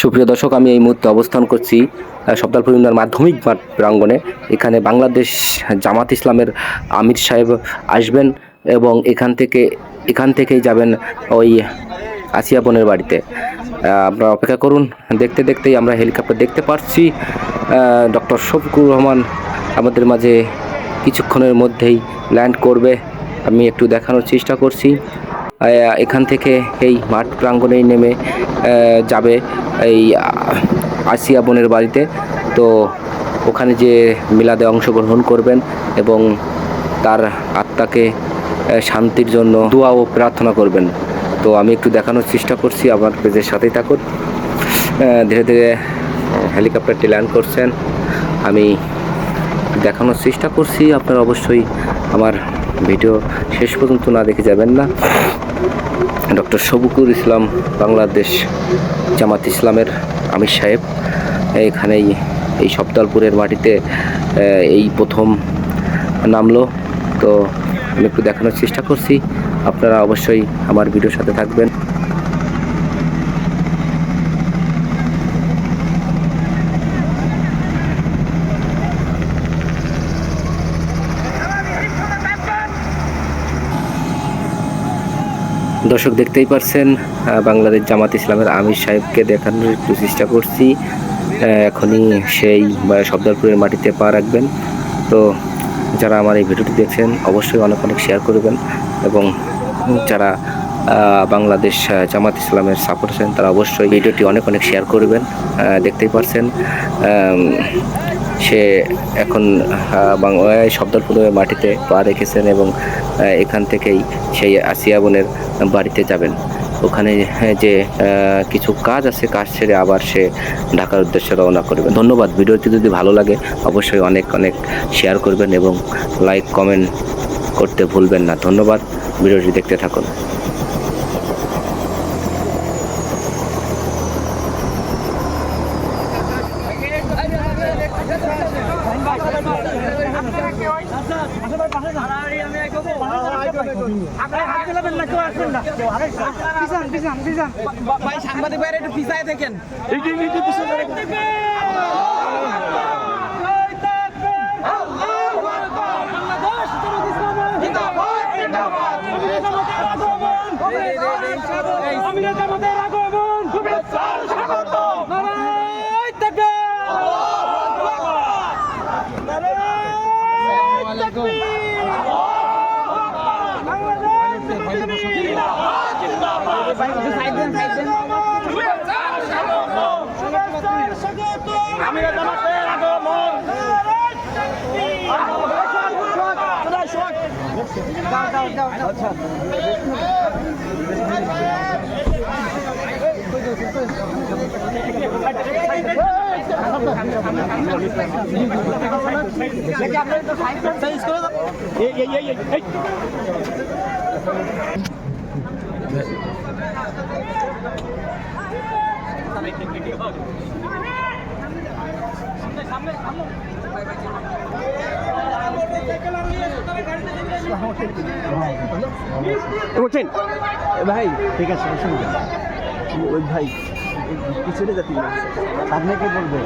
সুপ্রিয় দর্শক, আমি এই মুহূর্তে অবস্থান করছি সবদালপুর ইউনিয়ন মাধ্যমিক প্রাঙ্গণে। এখানে বাংলাদেশ জামাত ইসলামের আমির সাহেব আসবেন এবং এখান থেকে, এখান থেকেই যাবেন ওই আসিয়া বোনের বাড়িতে। আপনারা অপেক্ষা করুন, দেখতে দেখতেই আমরা হেলিকপ্টার দেখতে পাচ্ছি ডক্টর শফিকুর রহমান আমাদের মাঝে কিছুক্ষণের মধ্যেই ল্যান্ড করবে। আমি একটু দেখানোর চেষ্টা করছি। এখান থেকে এই মাঠ প্রাঙ্গণেই নেমে যাবে এই আসিয়া বোনের বাড়িতে। তো ওখানে যে মিলাদে অংশগ্রহণ করবেন এবং তার আত্মাকে শান্তির জন্য দোয়া ও প্রার্থনা করবেন। তো আমি একটু দেখানোর চেষ্টা করছি, আমার পেজের সাথেই থাকুন। ধীরে ধীরে হেলিকপ্টারটি ল্যান্ড করছেন। আমি দেখানোর চেষ্টা করছি, আপনারা অবশ্যই আমার ভিডিও শেষ পর্যন্ত না দেখে যাবেন না। ডক্টর শবুকুর ইসলাম, বাংলাদেশ জামাত ইসলামের আমির সাহেব। এখানেই এই সপ্তালপুরের মাটিতে এই প্রথম নামলো। তো আমি একটু দেখানোর চেষ্টা করছি। আপনারা অবশ্যই আমার ভিডিওর সাথে থাকবেন। দর্শক দেখতেই পারছেন বাংলাদেশ জামাত ইসলামের আমির সাহেবকে দেখানোর একটু চেষ্টা করছি। এখনই সেই, বা সর্দারপুরের মাটিতে পা রাখবেন। তো যারা আমার এই ভিডিওটি দেখছেন, অবশ্যই অনেক অনেক শেয়ার করবেন এবং যারা বাংলাদেশ জামাত ইসলামের সাপোর্ট আছেন, তারা অবশ্যই ভিডিওটি অনেক অনেক শেয়ার করবেন। দেখতেই পারছেন সে এখন বাংলায় শব্দপুরের মাটিতে পা রেখেছেন এবং এখান থেকেই সেই আসিয়া বোনের বাড়িতে যাবেন। ওখানে হ্যাঁ, যে কিছু কাজ আছে কাজ ছেড়ে আবার সে ঢাকার উদ্দেশ্যে রওনা করবেন। ধন্যবাদ। ভিডিওটি যদি ভালো লাগে অবশ্যই অনেক অনেক শেয়ার করবেন এবং লাইক কমেন্ট করতে ভুলবেন না। ধন্যবাদ। ভিডিওটি দেখতে থাকুন। সাংবাদিক ভাইরা একটু দেখেন সাইড দেন সাইড দেন। বলছেন ভাই ঠিক আছে অসুবিধা। ওই ভাই পিছনে যাতি না সামনে কে বলবে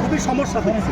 খুবই সমস্যা হচ্ছে।